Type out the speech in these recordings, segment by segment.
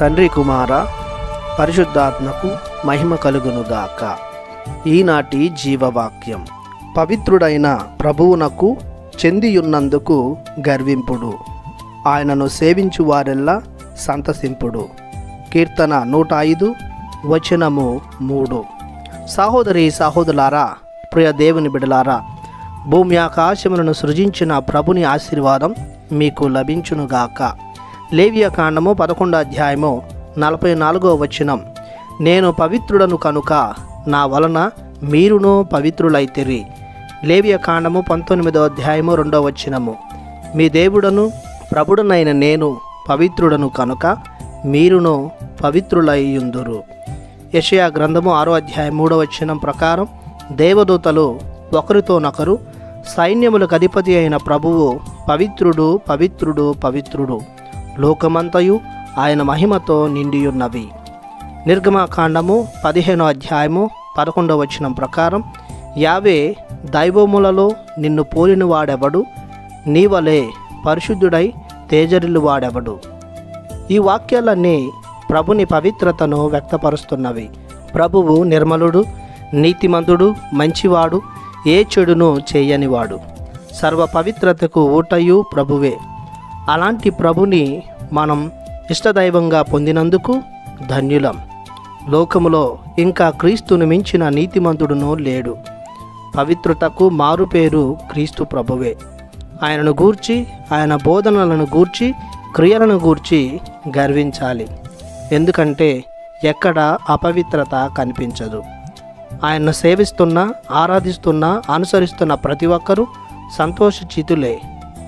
తండ్రి కుమార పరిశుద్ధాత్మకు మహిమ కలుగునుగాక. ఈనాటి జీవవాక్యం. పవిత్రుడైన ప్రభువునకు చెందియున్నందుకు గర్వింపుడు. ఆయనను సేవించు వారెల్లా సంతసింపుడు. కీర్తన నూట ఐదు వచనము మూడు. సహోదరి సహోదరులారా ప్రియ దేవుని బిడలారా భూమి ఆకాశములను సృజించిన ప్రభుని ఆశీర్వాదం మీకు లభించునుగాక. లేవియ కాండము పదకొండో అధ్యాయము నలభై నాలుగో వచనం. నేను పవిత్రుడను కనుక నా వలన మీరును పవిత్రులైతిరి. లేవియ కాండము పంతొమ్మిదో అధ్యాయము రెండో వచనము. మీ దేవుడను ప్రభుడనైన నేను పవిత్రుడను కనుక మీరును పవిత్రులయ్యుందురు. యషయా గ్రంథము ఆరో అధ్యాయం మూడో వచనం ప్రకారం దేవదూతలు ఒకరితోనొకరు సైన్యములకు అధిపతి అయిన ప్రభువు పవిత్రుడు పవిత్రుడు పవిత్రుడు. లోకమంతయు ఆయన మహిమతో నిండియున్నవి. నిర్గమాకాండము పదిహేనో అధ్యాయము పదకొండవ వచనం ప్రకారం యావే దైవములలో నిన్ను పోలిన వాడెవడు నీవలే పరిశుద్ధుడై తేజరిల్లు వాడెవడు ఈ వాక్యాలన్నీ ప్రభుని పవిత్రతను వ్యక్తపరుస్తున్నవి. ప్రభువు నిర్మలుడు నీతిమంతుడు మంచివాడు ఏ చెడును చేయనివాడు. సర్వ పవిత్రతకు ఊటయు ప్రభువే. అలాంటి ప్రభుని మనం ఇష్టదైవంగా పొందినందుకు ధన్యులం. లోకములో ఇంకా క్రీస్తును మించిన నీతిమంతుడును లేడు. పవిత్రతకు మారుపేరు క్రీస్తు ప్రభువే. ఆయనను గూర్చి ఆయన బోధనలను గూర్చి క్రియలను గూర్చి గర్వించాలి. ఎందుకంటే ఎక్కడ అపవిత్రత కనిపించదు. ఆయన్ను సేవిస్తున్న ఆరాధిస్తున్న అనుసరిస్తున్న ప్రతి ఒక్కరూ సంతోషచితులే.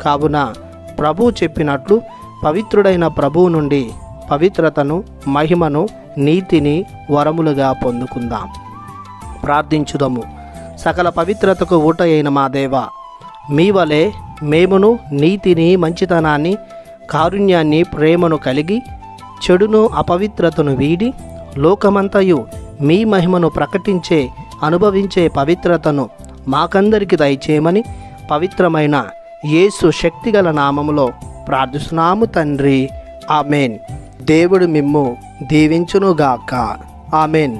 కావున ప్రభువు చెప్పినట్లు పవిత్రుడైన ప్రభువు నుండి పవిత్రతను మహిమను నీతిని వరములుగా పొందుకుందాం. ప్రార్థించుదము. సకల పవిత్రతకు ఊట అయిన మా దేవ మీ వలె మేమును నీతిని మంచితనాన్ని కారుణ్యాన్ని ప్రేమను కలిగి చెడును అపవిత్రతను వీడి లోకమంతయు మీ మహిమను ప్రకటించే అనుభవించే పవిత్రతను మాకందరికి దయచేయమని పవిత్రమైన యేసు శక్తిగల నామములో ప్రార్థిస్తున్నాము తండ్రి. ఆమెన్. దేవుడు మిమ్ము దీవించునుగాక. ఆమెన్.